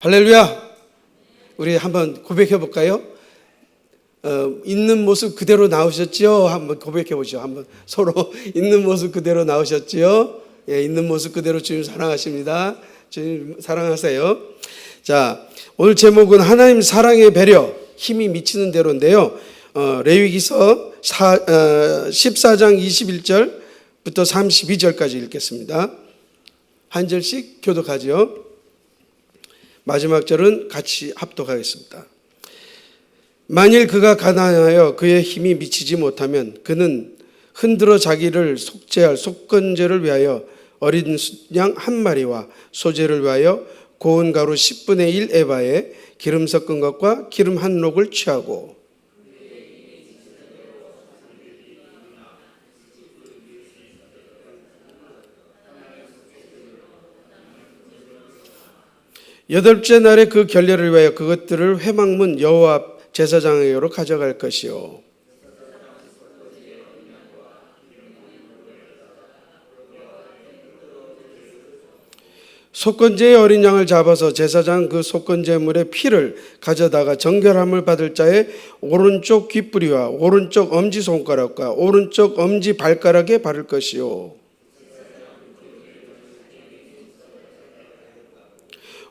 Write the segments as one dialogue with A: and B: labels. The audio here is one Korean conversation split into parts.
A: 할렐루야! 우리 한번 고백해 볼까요? 어, 있는 모습 그대로 나오셨지요? 한번 고백해 보죠. 한번 서로 있는 모습 그대로 나오셨지요? 예, 있는 모습 그대로 주님 사랑하십니다. 주님 사랑하세요. 자, 오늘 제목은 하나님 사랑의 배려, 힘이 미치는 대로인데요. 어, 레위기서 사, 어, 14장 21절부터 32절까지 읽겠습니다. 한 절씩 교독하죠. 마지막 절은 같이 합독하겠습니다. 만일 그가 가난하여 그의 힘이 미치지 못하면 그는 흔들어 자기를 속죄할 속건제를 위하여 어린 양 한 마리와 소제를 위하여 고운 가루 10분의 1 에바에 기름 섞은 것과 기름 한 록을 취하고 여덟째 날에 그 결례를 위하여 그것들을 회막문 여호와 앞 제사장에게로 가져갈 것이요. 속건제의 어린 양을 잡아서 제사장 그 속건제물의 피를 가져다가 정결함을 받을 자의 오른쪽 귓뿌리와 오른쪽 엄지 손가락과 오른쪽 엄지 발가락에 바를 것이요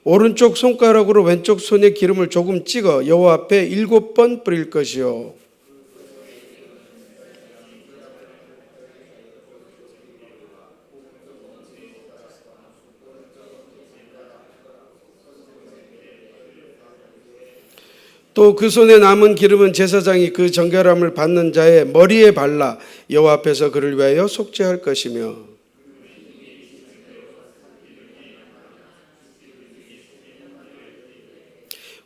A: 오른쪽 손가락으로 왼쪽 손에 기름을 조금 찍어 여호와 앞에 일곱 번 뿌릴 것이요. 또 그 손에 남은 기름은 제사장이 그 정결함을 받는 자의 머리에 발라 여호와 앞에서 그를 위하여 속죄할 것이며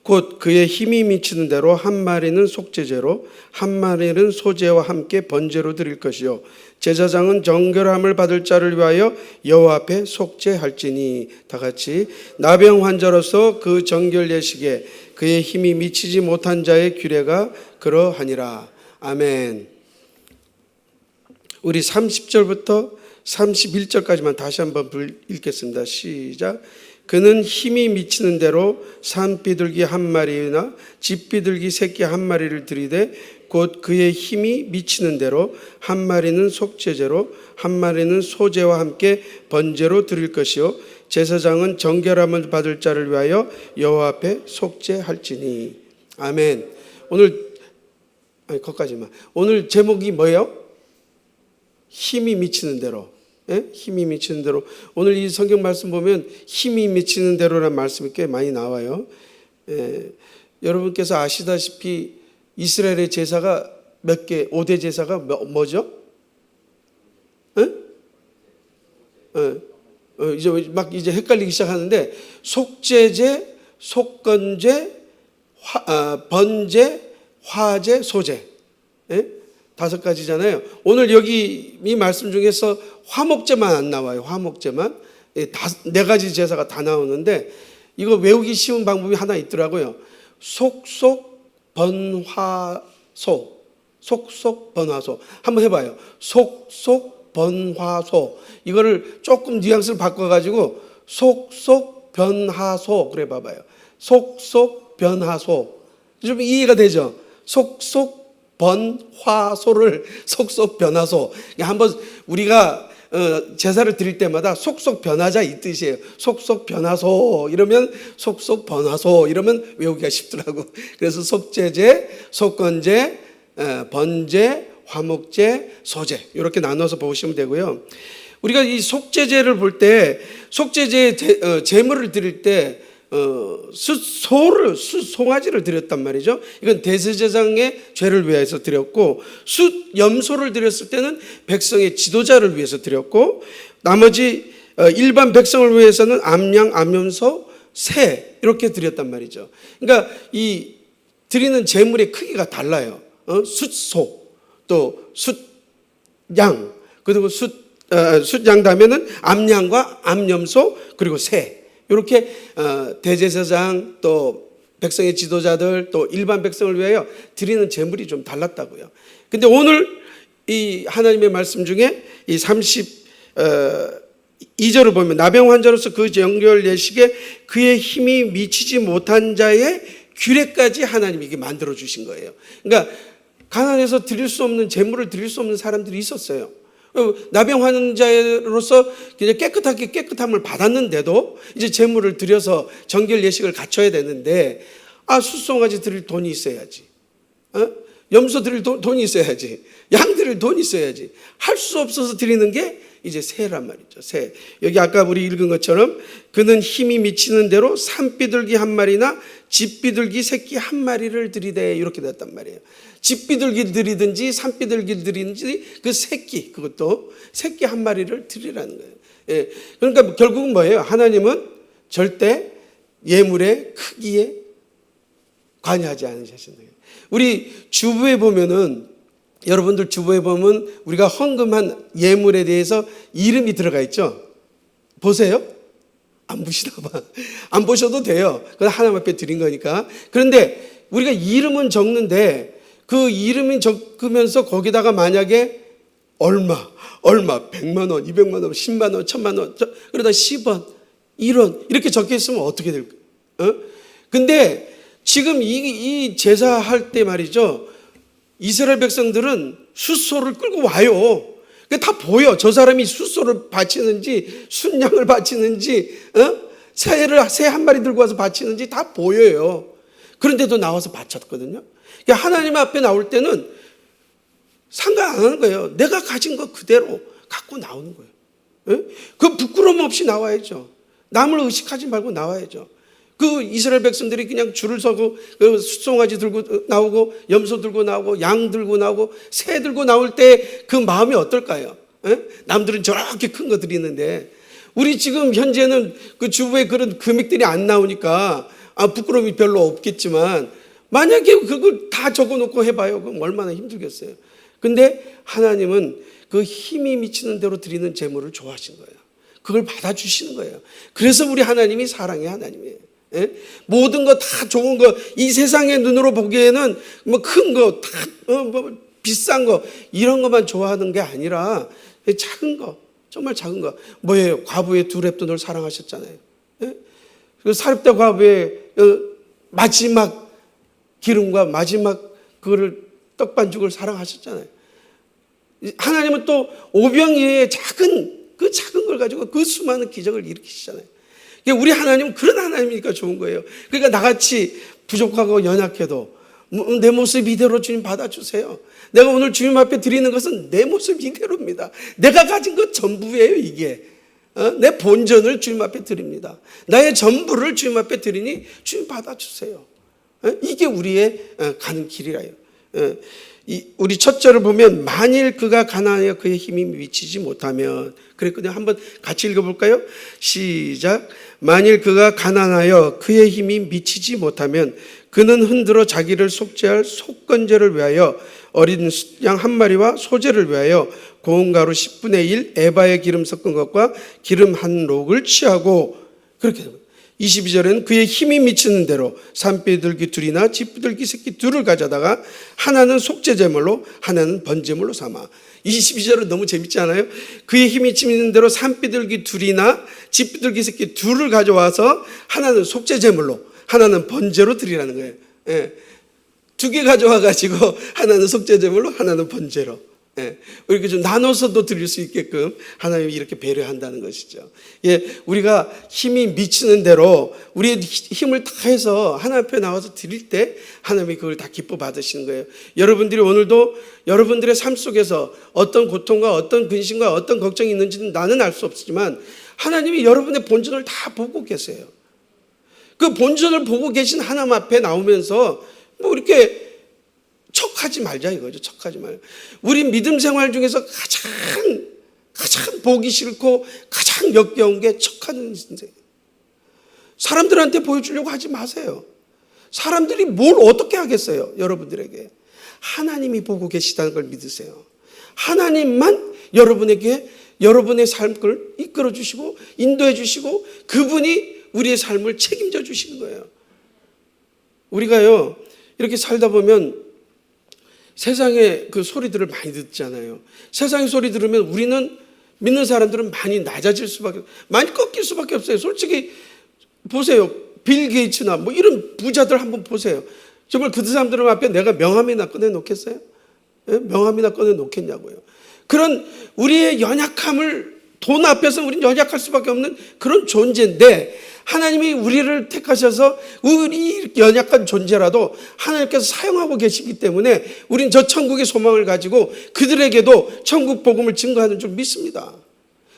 A: 곧 그의 힘이 미치는 대로 한 마리는 속죄제로 한 마리는 소제와 함께 번제로 드릴 것이요 제사장은 정결함을 받을 자를 위하여 여호와 앞에 속죄할지니 다 같이 나병 환자로서 그 정결 예식에 그의 힘이 미치지 못한 자의 규례가 그러하니라 아멘. 우리 30절부터 31절까지만 다시 한번 읽겠습니다. 시작. 그는 힘이 미치는 대로 산비둘기 한 마리나 집비둘기 새끼 한 마리를 들이되 곧 그의 힘이 미치는 대로 한 마리는 속죄제로 한 마리는 소제와 함께 번제로 드릴 것이요 제사장은 정결함을 받을 자를 위하여 여호와 앞에 속죄할지니 아멘. 오늘 아니 거기까지만. 오늘 제목이 뭐예요? 힘이 미치는 대로. 예? 힘이 미치는 대로. 오늘 이 성경 말씀 보면 힘이 미치는 대로라는 말씀이 꽤 많이 나와요. 예, 여러분께서 아시다시피 이스라엘의 제사가 몇 개, 5대 제사가 뭐, 뭐죠? 예? 예. 어, 이제 막 이제 헷갈리기 시작하는데 속죄제, 속건제, 화, 아, 번제, 화제, 소제. 예? 다섯 가지잖아요. 오늘 여기 이 말씀 중에서 화목제만 안 나와요. 화목제만 예, 다, 네 가지 제사가 다 나오는데 이거 외우기 쉬운 방법이 하나 있더라고요. 속속 번화소, 속속 번화소 한번 해봐요. 속속 번화소 이거를 조금 뉘앙스를 바꿔가지고 속속 변화소 그래 봐봐요. 속속 변화소 좀 이해가 되죠? 속속 번화소를 속속 변화소. 한번 우리가 어, 제사를 드릴 때마다 속속 변화자 이 뜻이에요. 속속 변화소 이러면 속속 번화소 이러면 외우기가 쉽더라고. 그래서 속죄제, 속건제, 어, 번제, 화목제, 소제 이렇게 나눠서 보시면 되고요. 우리가 이 속죄제를 볼 때 속죄제 어, 제물을 드릴 때 어, 숫소를 숫송아지를 드렸단 말이죠. 이건 대제사장의 죄를 위해서 드렸고 숫 염소를 드렸을 때는 백성의 지도자를 위해서 드렸고 나머지 어, 일반 백성을 위해서는 암양, 암염소, 새 이렇게 드렸단 말이죠. 그러니까 이 드리는 제물의 크기가 달라요. 어? 숫소 또 숫양 그리고 숫 어, 숫양 다음에는 암양과 암염소 그리고 새 이렇게 어, 대제사장 또 백성의 지도자들 또 일반 백성을 위하여 드리는 제물이 좀 달랐다고요. 근데 오늘 이 하나님의 말씀 중에 이 32절 2절을 보면 나병 환자로서 그 연결 예식에 그의 힘이 미치지 못한 자의 규례까지 하나님이 이게 만들어 주신 거예요. 그러니까 가난해서 드릴 수 없는 재물을 드릴 수 없는 사람들이 있었어요. 어, 나병 환자로서 그냥 깨끗하게 깨끗함을 받았는데도 이제 재물을 드려서 정결 예식을 갖춰야 되는데 아 숫송아지 드릴 돈이 있어야지. 어? 염소 드릴 돈, 돈이 있어야지. 양 드릴 돈이 있어야지. 할 수 없어서 드리는 게 이제 새란 말이죠. 새. 여기 아까 우리 읽은 것처럼 그는 힘이 미치는 대로 산비둘기 한 마리나 집비둘기 새끼 한 마리를 들이대 이렇게 됐단 말이에요. 집비둘기 들이든지 산비둘기 들이든지 그 새끼 그것도 새끼 한 마리를 드리라는 거예요. 예. 그러니까 결국은 뭐예요? 하나님은 절대 예물의 크기에 관여하지 거예요. 우리 주부에 보면은 여러분들 주부에 보면 우리가 헌금한 예물에 대해서 이름이 들어가 있죠. 보세요. 안 보시나 봐. 안 보셔도 돼요. 그건 하나님 앞에 드린 거니까. 그런데 우리가 이름은 적는데 그 이름이 적으면서 거기다가 만약에 얼마, 얼마, 100만 원, 200만 원, 10만 원, 1000만 원, 저- 그러다 10원, 1원 이렇게 적혀 있으면 어떻게 될까요? 어? 근데 지금 이, 이 제사할 때 말이죠. 이스라엘 백성들은 숫소를 끌고 와요. 그게 다 보여. 저 사람이 숫소를 바치는지, 순양을 바치는지, 어? 새를, 새 한 마리 들고 와서 바치는지 다 보여요. 그런데도 나와서 바쳤거든요. 그러니까 하나님 앞에 나올 때는 상관 안 하는 거예요. 내가 가진 거 그대로 갖고 나오는 거예요. 예? 그 부끄러움 없이 나와야죠. 남을 의식하지 말고 나와야죠. 그 이스라엘 백성들이 그냥 줄을 서고 그 수송아지 들고 나오고 염소 들고 나오고 양 들고 나오고 새 들고 나올 때 그 마음이 어떨까요? 예? 남들은 저렇게 큰 거 드리는데 우리 지금 현재는 그 주부의 그런 금액들이 안 나오니까 아 부끄러움이 별로 없겠지만 만약에 그걸 다 적어놓고 해봐요. 그럼 얼마나 힘들겠어요. 근데 하나님은 그 힘이 미치는 대로 드리는 재물을 좋아하신 거예요. 그걸 받아주시는 거예요. 그래서 우리 하나님이 사랑의 하나님이에요. 예? 모든 거 다 좋은 거, 이 세상의 눈으로 보기에는 뭐 큰 거, 다, 어, 뭐 비싼 거, 이런 것만 좋아하는 게 아니라 작은 거, 정말 작은 거. 뭐예요? 과부의 두 랩돈을 사랑하셨잖아요. 예? 그 사렙대 과부의 어, 마지막 기름과 마지막 그거를 떡반죽을 사랑하셨잖아요. 하나님은 또 오병이의 작은 그 작은 걸 가지고 그 수많은 기적을 일으키시잖아요. 우리 하나님은 그런 하나님이니까 좋은 거예요. 그러니까 나같이 부족하고 연약해도 뭐, 내 모습 이대로 주님 받아주세요. 내가 오늘 주님 앞에 드리는 것은 내 모습 이대로입니다. 내가 가진 것 전부예요, 이게. 어? 내 본전을 주님 앞에 드립니다. 나의 전부를 주님 앞에 드리니 주님 받아주세요. 어? 이게 우리의 어, 가는 길이라요. 우리 첫 절을 보면 만일 그가 가난하여 그의 힘이 미치지 못하면 그랬거든요. 한번 같이 읽어볼까요? 시작. 만일 그가 가난하여 그의 힘이 미치지 못하면 그는 흔들어 자기를 속죄할 속건제를 위하여 어린 양 한 마리와 소제를 위하여 고운 가루 10분의 1 에바의 기름 섞은 것과 기름 한 록을 취하고 그렇게 됩니다. 22절에는 그의 힘이 미치는 대로 산비둘기 둘이나 집비둘기 새끼 둘을 가져다가 하나는 속죄제물로 하나는 번제물로 삼아 22절은 너무 재밌지 않아요? 그의 힘이 미치는 대로 산비둘기 둘이나 집비둘기 새끼 둘을 가져와서 하나는 속죄제물로 하나는 번제로 드리라는 거예요. 예. 두 개 가져와 가지고 하나는 속죄제물로 하나는 번제로 예, 이렇게 좀 나눠서도 드릴 수 있게끔 하나님이 이렇게 배려한다는 것이죠. 예, 우리가 힘이 미치는 대로 우리의 힘을 다해서 하나님 앞에 나와서 드릴 때 하나님이 그걸 다 기뻐 받으시는 거예요. 여러분들이 오늘도 여러분들의 삶 속에서 어떤 고통과 어떤 근심과 어떤 걱정이 있는지는 나는 알 수 없지만 하나님이 여러분의 본전을 다 보고 계세요. 그 본전을 보고 계신 하나님 앞에 나오면서 뭐 이렇게 척하지 말자 이거죠. 척하지 말. 우리 믿음 생활 중에서 가장 가장 보기 싫고 가장 역겨운 게 척하는 인생. 사람들한테 보여주려고 하지 마세요. 사람들이 뭘 어떻게 하겠어요? 여러분들에게 하나님이 보고 계시다는 걸 믿으세요. 하나님만 여러분에게 여러분의 삶을 이끌어 주시고 인도해 주시고 그분이 우리의 삶을 책임져 주시는 거예요. 우리가요 이렇게 살다 보면 세상의 그 소리들을 많이 듣잖아요. 세상의 소리 들으면 우리는 믿는 사람들은 많이 낮아질 수밖에 많이 꺾일 수밖에 없어요. 솔직히 보세요. 빌 게이츠나 뭐 이런 부자들 한번 보세요. 정말 그 사람들 앞에 내가 명함이나 꺼내 놓겠어요? 예? 명함이나 꺼내 놓겠냐고요. 그런 우리의 연약함을 돈 앞에서 우리는 연약할 수밖에 없는 그런 존재인데 하나님이 우리를 택하셔서 우리 연약한 존재라도 하나님께서 사용하고 계시기 때문에 우린 저 천국의 소망을 가지고 그들에게도 천국 복음을 증거하는 줄 믿습니다.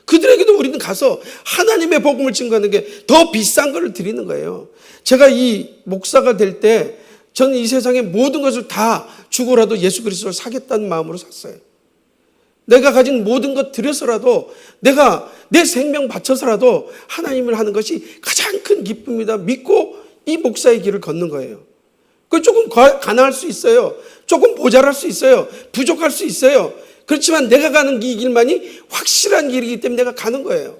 A: 그들에게도 우리는 가서 하나님의 복음을 증거하는 게 더 비싼 것을 드리는 거예요. 제가 이 목사가 될 때 저는 이 세상의 모든 것을 다 주고라도 예수 그리스도를 사겠다는 마음으로 샀어요. 내가 가진 모든 것 들여서라도 내가 내 생명 바쳐서라도 하나님을 하는 것이 가장 큰 기쁨이다 믿고 이 목사의 길을 걷는 거예요. 그 조금 가- 가난할 수 있어요. 조금 모자랄 수 있어요. 부족할 수 있어요. 그렇지만 내가 가는 이 길만이 확실한 길이기 때문에 내가 가는 거예요.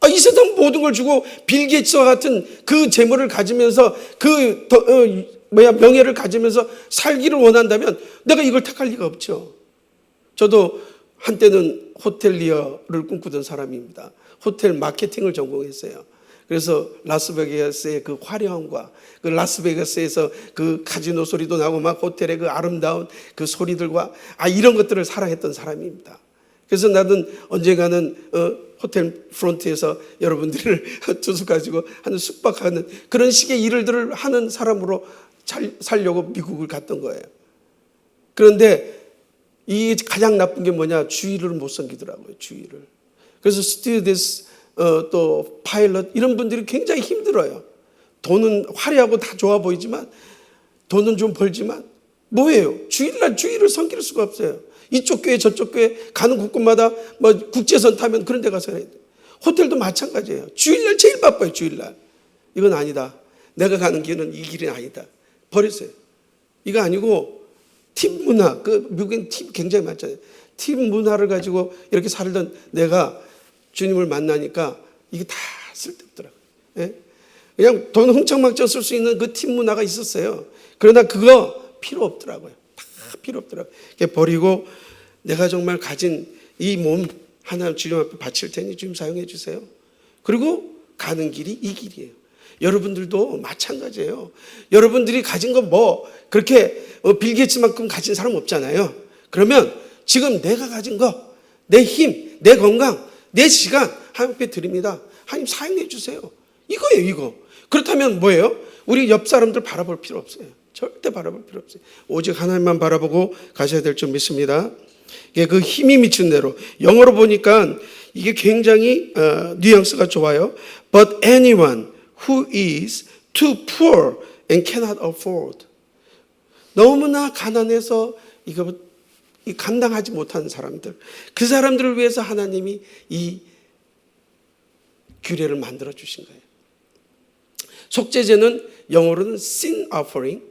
A: 아, 이 세상 모든 걸 주고 빌 게이츠와 같은 그 재물을 가지면서 그 더, 어, 뭐야 명예를 가지면서 살기를 원한다면 내가 이걸 택할 리가 없죠. 저도 한때는 호텔리어를 꿈꾸던 사람입니다. 호텔 마케팅을 전공했어요. 그래서 라스베가스의 그 화려함과 그 라스베가스에서 그 카지노 소리도 나고 막 호텔의 그 아름다운 그 소리들과 아 이런 것들을 사랑했던 사람입니다. 그래서 나는 언젠가는 어, 호텔 프론트에서 여러분들을 투숙 가지고 하는 숙박하는 그런 식의 일들을 하는 사람으로 잘 살려고 미국을 갔던 거예요. 그런데 이 가장 나쁜 게 뭐냐? 주의를 못 섬기더라고요. 주의를. 그래서 스튜디스 어, 또 파일럿 이런 분들이 굉장히 힘들어요. 돈은 화려하고 다 좋아 보이지만 돈은 좀 벌지만 뭐예요? 주일날 주의를 섬길 수가 없어요. 이쪽 교회 저쪽 교회 가는 곳곳마다 뭐 국제선 타면 그런 데 가서 해야 돼. 호텔도 마찬가지예요. 주일날 제일 바빠요. 주일날. 이건 아니다. 내가 가는 길은 이 길이 아니다. 버렸어요. 이거 아니고 팀 문화, 그 미국엔 팀 굉장히 많잖아요. 팀 문화를 가지고 이렇게 살던 내가 주님을 만나니까 이게 다 쓸데없더라고요. 예? 그냥 돈 흥청망청 쓸 수 있는 그 팀 문화가 있었어요. 그러나 그거 필요 없더라고요. 다 필요 없더라고요. 버리고 내가 정말 가진 이 몸 하나님 주님 앞에 바칠 테니 주님 사용해 주세요. 그리고 가는 길이 이 길이에요. 여러분들도 마찬가지예요. 여러분들이 가진 거뭐 그렇게 어, 빌게츠만큼 가진 사람 없잖아요. 그러면 지금 내가 가진 거, 내 힘, 내 건강, 내 시간 하나님께 드립니다. 하나님 사용해 주세요. 이거예요, 이거. 그렇다면 뭐예요? 우리 옆 사람들 바라볼 필요 없어요. 절대 바라볼 필요 없어요. 오직 하나님만 바라보고 가셔야 될 줄 믿습니다. 이게 그 힘이 미친 대로 영어로 보니까 이게 굉장히 어, 뉘앙스가 좋아요. But anyone who is too poor and cannot afford. 너무나 가난해서 이거 이 감당하지 못하는 사람들. 그 사람들을 위해서 하나님이 이 규례를 만들어 주신 거예요. 속죄제는 영어로는 sin offering,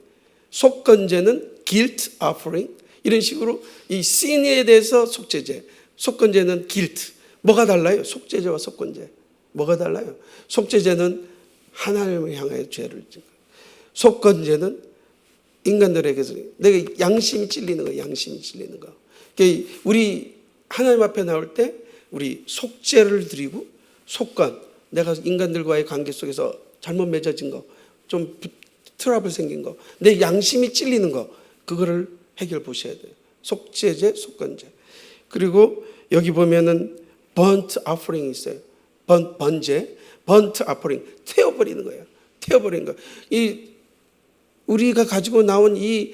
A: 속건제는 guilt offering 이런 식으로 이 sin에 대해서 속죄제, 속건제는 guilt. 뭐가 달라요? 속죄제와 속건제. 뭐가 달라요? 속죄제는 하나님을 향하여 죄를 거예요. 속건제는 인간들에게서 내가 양심이 찔리는 거, 양심이 찔리는 거. 그러니까 우리 하나님 앞에 나올 때 우리 속죄를 드리고 속건, 내가 인간들과의 관계 속에서 잘못 맺어진 거, 좀 트러블 생긴 거, 내 양심이 찔리는 거, 그거를 해결 보셔야 돼요. 속죄제, 속건제. 그리고 여기 보면은 번트 아프링이 있어요. 번, 번제, 번트 아프링. 태워버리는 거예요. 태워버리는 거. 이 우리가 가지고 나온 이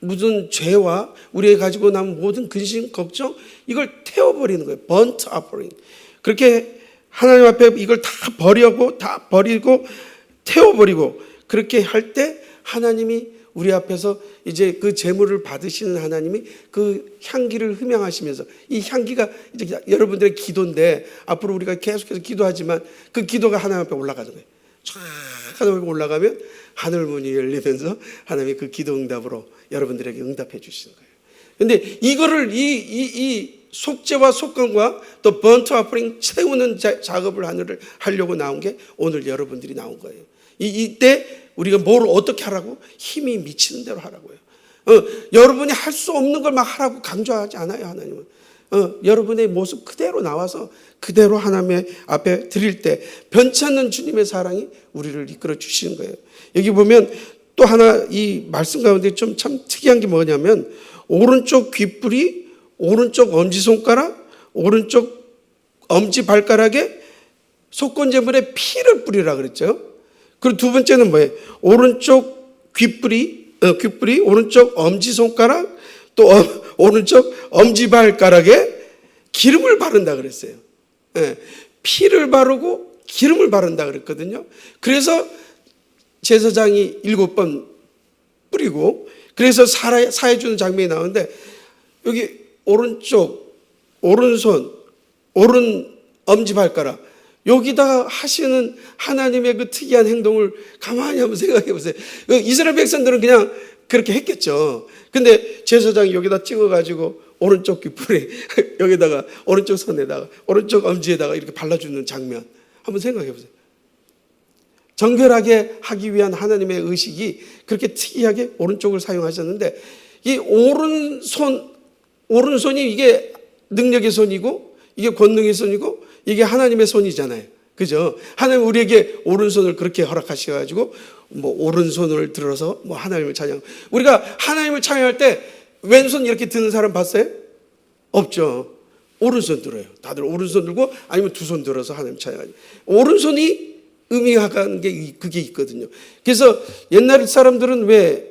A: 무슨 죄와 우리가 가지고 남은 모든 근심, 걱정 이걸 태워버리는 거예요. 번트 아퍼링. 그렇게 하나님 앞에 이걸 다 버리고 다 버리고 태워버리고 그렇게 할 때 하나님이 우리 앞에서 이제 그 재물을 받으시는 하나님이 그 향기를 흠양하시면서 이 향기가 이제 여러분들의 기도인데 앞으로 우리가 계속해서 기도하지만 그 기도가 하나님 앞에 올라가는 거예요. 쫙 하나님 앞에 올라가면 하늘 문이 열리면서 하나님이 그 기도 응답으로 여러분들에게 응답해 주시는 거예요. 근데 이거를 이, 이, 이 속죄와 속건과 또 번트 아프링 채우는 자, 작업을 하려고 나온 게 오늘 여러분들이 나온 거예요. 이, 이때 우리가 뭘 어떻게 하라고? 힘이 미치는 대로 하라고요. 어, 여러분이 할 수 없는 걸 막 하라고 강조하지 않아요, 하나님은. 어, 여러분의 모습 그대로 나와서 그대로 하나님의 앞에 드릴 때 변치 않는 주님의 사랑이 우리를 이끌어 주시는 거예요. 여기 보면 또 하나 이 말씀 가운데 좀 참 특이한 게 뭐냐면 오른쪽 귓불이 오른쪽 엄지손가락 오른쪽 엄지 발가락에 속건제물에 피를 뿌리라 그랬죠. 그리고 두 번째는 뭐예요? 오른쪽 귓불이 어, 귓불이 오른쪽 엄지 손가락 또 어, 오른쪽 엄지 발가락에 기름을 바른다 그랬어요. 예, 피를 바르고 기름을 바른다 그랬거든요. 그래서 제사장이 일곱 번 뿌리고 그래서 사해, 사해 주는 장면이 나오는데 여기 오른쪽 오른손 오른 엄지 발가락 여기다가 하시는 하나님의 그 특이한 행동을 가만히 한번 생각해 보세요. 그 이스라엘 백성들은 그냥 그렇게 했겠죠. 근데 제사장이 여기다 찍어 가지고 오른쪽 귓불에 여기다가 오른쪽 손에다가 오른쪽 엄지에다가 이렇게 발라주는 장면 한번 생각해 보세요. 정결하게 하기 위한 하나님의 의식이 그렇게 특이하게 오른쪽을 사용하셨는데 이 오른손 오른손이 이게 능력의 손이고 이게 권능의 손이고 이게 하나님의 손이잖아요. 그죠? 하나님 우리에게 오른손을 그렇게 허락하셔 가지고 뭐 오른손을 들어서 뭐 하나님을 찬양. 우리가 하나님을 찬양할 때 왼손 이렇게 드는 사람 봤어요? 없죠. 오른손 들어요. 다들 오른손 들고 아니면 두 손 들어서 하나님 찬양하죠. 오른손이 의미하는 게 이- 그게 있거든요. 그래서 옛날 사람들은 왜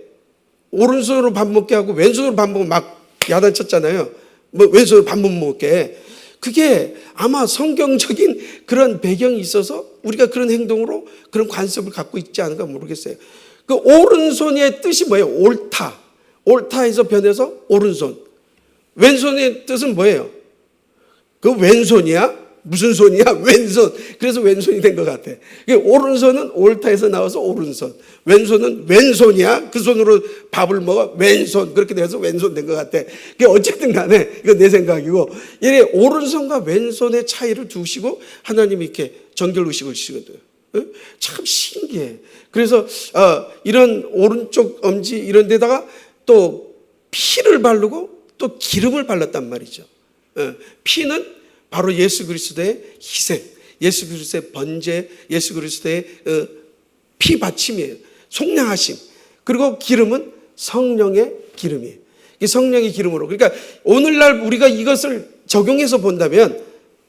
A: 오른손으로 밥 먹게 하고 왼손으로 밥 먹으면 막 야단쳤잖아요. 뭐 왼손으로 밥 못 먹게. 그게 아마 성경적인 그런 배경이 있어서 우리가 그런 행동으로 그런 관습을 갖고 있지 않은가 모르겠어요. 그 오른손의 뜻이 뭐예요? 옳다. 옳다에서 변해서 오른손. 왼손의 뜻은 뭐예요? 그 왼손이야? 무슨 손이야? 왼손. 그래서 왼손이 된 것 같아. 그 오른손은 옳다에서 나와서 오른손. 왼손은 왼손이야? 그 손으로 밥을 먹어? 왼손. 그렇게 돼서 왼손 된 것 같아. 그게 어쨌든 간에 이건 내 생각이고. 이래 오른손과 왼손의 차이를 두시고 하나님이 이렇게 정결 의식을 주시거든요. 어? 참 신기해. 그래서 어, 이런 오른쪽 엄지 이런 데다가 또 피를 바르고 또 기름을 발랐단 말이죠. 어, 피는 바로 예수 그리스도의 희생, 예수 그리스도의 번제, 예수 그리스도의 어, 피 받침이에요. 속량하심. 그리고 기름은 성령의 기름이에요. 이 성령의 기름으로. 그러니까 오늘날 우리가 이것을 적용해서 본다면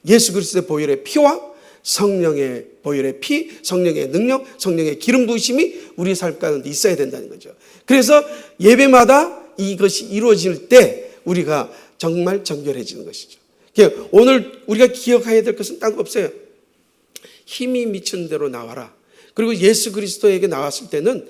A: 예수 그리스도의 보혈의 피와 성령의 보혈의 피, 성령의 능력, 성령의 기름 부으심이 우리 삶 가운데 있어야 된다는 거죠. 그래서 예배마다 이것이 이루어질 때 우리가 정말 정결해지는 것이죠. 오늘 우리가 기억해야 될 것은 딴 거 없어요. 힘이 미치는 대로 나와라. 그리고 예수 그리스도에게 나왔을 때는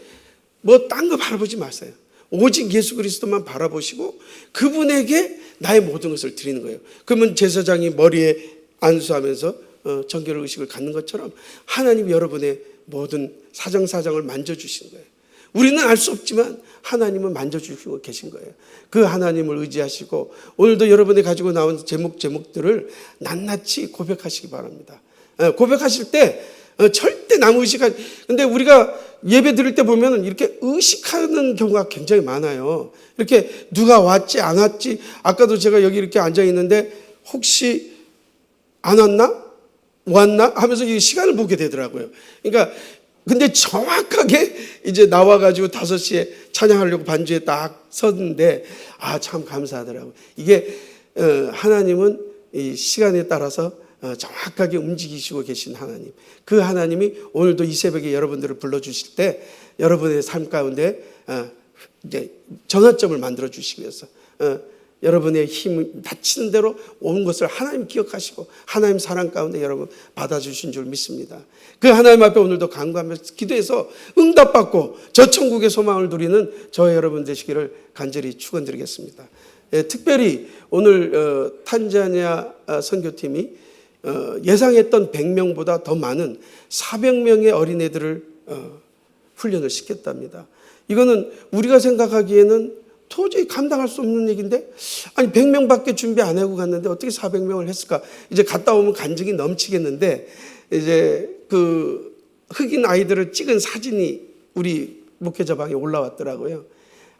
A: 뭐 딴 거 바라보지 마세요. 오직 예수 그리스도만 바라보시고 그분에게 나의 모든 것을 드리는 거예요. 그러면 제사장이 머리에 안수하면서 어, 정결 의식을 갖는 것처럼 하나님 여러분의 모든 사정사정을 만져주시는 거예요. 우리는 알 수 없지만 하나님은 만져주시고 계신 거예요. 그 하나님을 의지하시고 오늘도 여러분이 가지고 나온 제목 제목들을 낱낱이 고백하시기 바랍니다. 어, 고백하실 때 어, 절대 남 의식하. 근데 우리가 예배 드릴 때 보면은 이렇게 의식하는 경우가 굉장히 많아요. 이렇게 누가 왔지 안 왔지. 아까도 제가 여기 이렇게 앉아 있는데 혹시 안 왔나? 왔나? 하면서 이 시간을 보게 되더라고요. 그러니까 근데 정확하게 이제 나와가지고 5시에 찬양하려고 반주에 딱 섰는데 아, 참 감사하더라고요. 이게 어, 하나님은 이 시간에 따라서 어, 정확하게 움직이시고 계신 하나님. 그 하나님이 오늘도 이 새벽에 여러분들을 불러주실 때 여러분의 삶 가운데 어, 이제 전환점을 만들어 주시기 위해서 어, 여러분의 힘 다치는 대로 온 것을 하나님 기억하시고 하나님 사랑 가운데 여러분 받아주신 줄 믿습니다. 그 하나님 앞에 오늘도 간구하면서 기도해서 응답받고 저 천국의 소망을 누리는 저 여러분 되시기를 간절히 축원드리겠습니다. 예, 특별히 오늘 어, 탄자니아 어, 선교팀이 어, 예상했던 100명보다 더 많은 400명의 어린애들을 어, 훈련을 시켰답니다. 이거는 우리가 생각하기에는 도저히 감당할 수 없는 얘기인데 아니 100명밖에 준비 안 하고 갔는데 어떻게 400명을 했을까? 이제 갔다 오면 간증이 넘치겠는데 이제 그 흑인 아이들을 찍은 사진이 우리 목회자 방에 올라왔더라고요.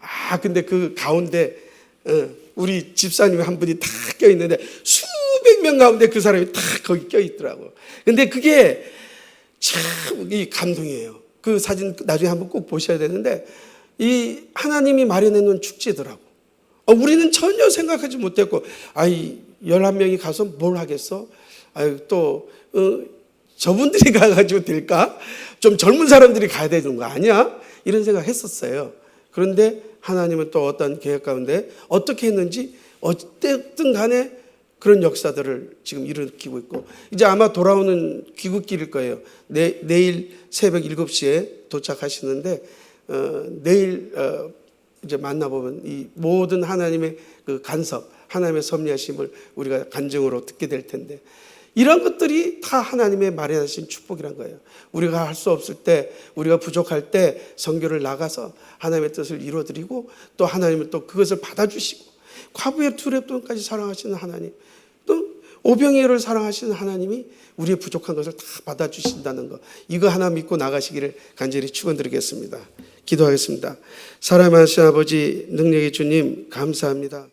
A: 아 근데 그 가운데 어, 우리 집사님이 한 분이 다 껴 있는데 수백 명 가운데 그 사람이 다 거기 껴 있더라고. 근데 그게 참 이 감동이에요. 그 사진 나중에 한번 꼭 보셔야 되는데 이 하나님이 마련해 놓은 축제더라고. 어, 우리는 전혀 생각하지 못했고 아이 11명이 가서 뭘 하겠어? 아유 또 어, 저분들이 가가지고 될까? 좀 젊은 사람들이 가야 되는 거 아니야? 이런 생각 했었어요. 그런데 하나님은 또 어떤 계획 가운데 어떻게 했는지 어쨌든 간에 그런 역사들을 지금 일으키고 있고 이제 아마 돌아오는 귀국길일 거예요. 내, 내일 새벽 7시에 도착하시는데 어, 내일 어, 이제 만나보면 이 모든 하나님의 그 간섭, 하나님의 섭리하심을 우리가 간증으로 듣게 될 텐데 이런 것들이 다 하나님의 마련하신 축복이란 거예요. 우리가 할 수 없을 때, 우리가 부족할 때 성교를 나가서 하나님의 뜻을 이루어드리고 또 하나님은 또 그것을 받아주시고 과부의 두렵돈까지 사랑하시는 하나님 또 오병이어를 사랑하시는 하나님이 우리의 부족한 것을 다 받아주신다는 것 이거 하나 믿고 나가시기를 간절히 축원드리겠습니다. 기도하겠습니다. 사랑하신 아버지 능력의 주님 감사합니다.